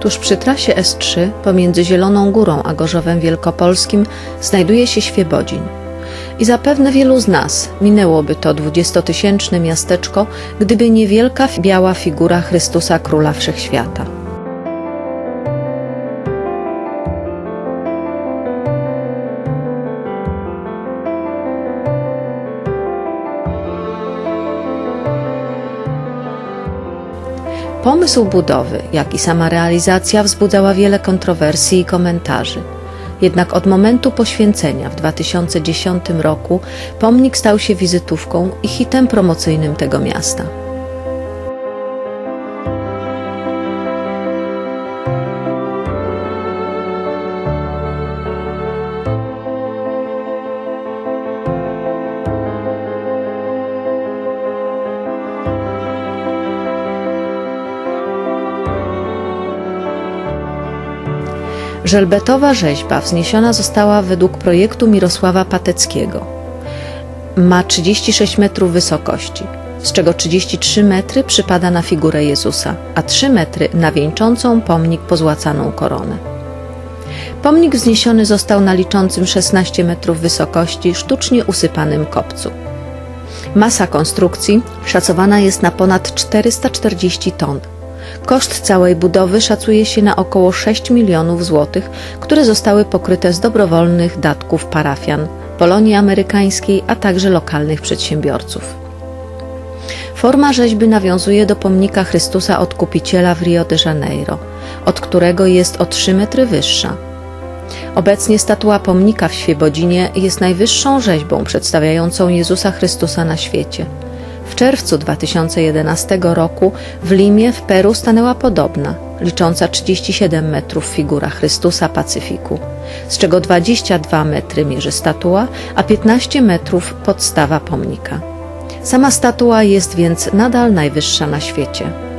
Tuż przy trasie S3 pomiędzy Zieloną Górą a Gorzowem Wielkopolskim znajduje się Świebodzin. I zapewne wielu z nas minęłoby to dwudziestotysięczne miasteczko, gdyby nie wielka biała figura Chrystusa Króla Wszechświata. Pomysł budowy, jak i sama realizacja wzbudzała wiele kontrowersji i komentarzy. Jednak od momentu poświęcenia w 2010 roku pomnik stał się wizytówką i hitem promocyjnym tego miasta. Żelbetowa rzeźba wzniesiona została według projektu Mirosława Pateckiego. Ma 36 metrów wysokości, z czego 33 metry przypada na figurę Jezusa, a 3 metry na wieńczącą pomnik pozłacaną koronę. Pomnik wzniesiony został na liczącym 16 metrów wysokości sztucznie usypanym kopcu. Masa konstrukcji szacowana jest na ponad 440 ton. Koszt całej budowy szacuje się na około 6 milionów złotych, które zostały pokryte z dobrowolnych datków parafian, Polonii Amerykańskiej, a także lokalnych przedsiębiorców. Forma rzeźby nawiązuje do pomnika Chrystusa Odkupiciela w Rio de Janeiro, od którego jest o 3 metry wyższa. Obecnie statua pomnika w Świebodzinie jest najwyższą rzeźbą przedstawiającą Jezusa Chrystusa na świecie. W czerwcu 2011 roku w Limie w Peru stanęła podobna, licząca 37 metrów figura Chrystusa Pacyfiku, z czego 22 metry mierzy statua, a 15 metrów podstawa pomnika. Sama statua jest więc nadal najwyższa na świecie.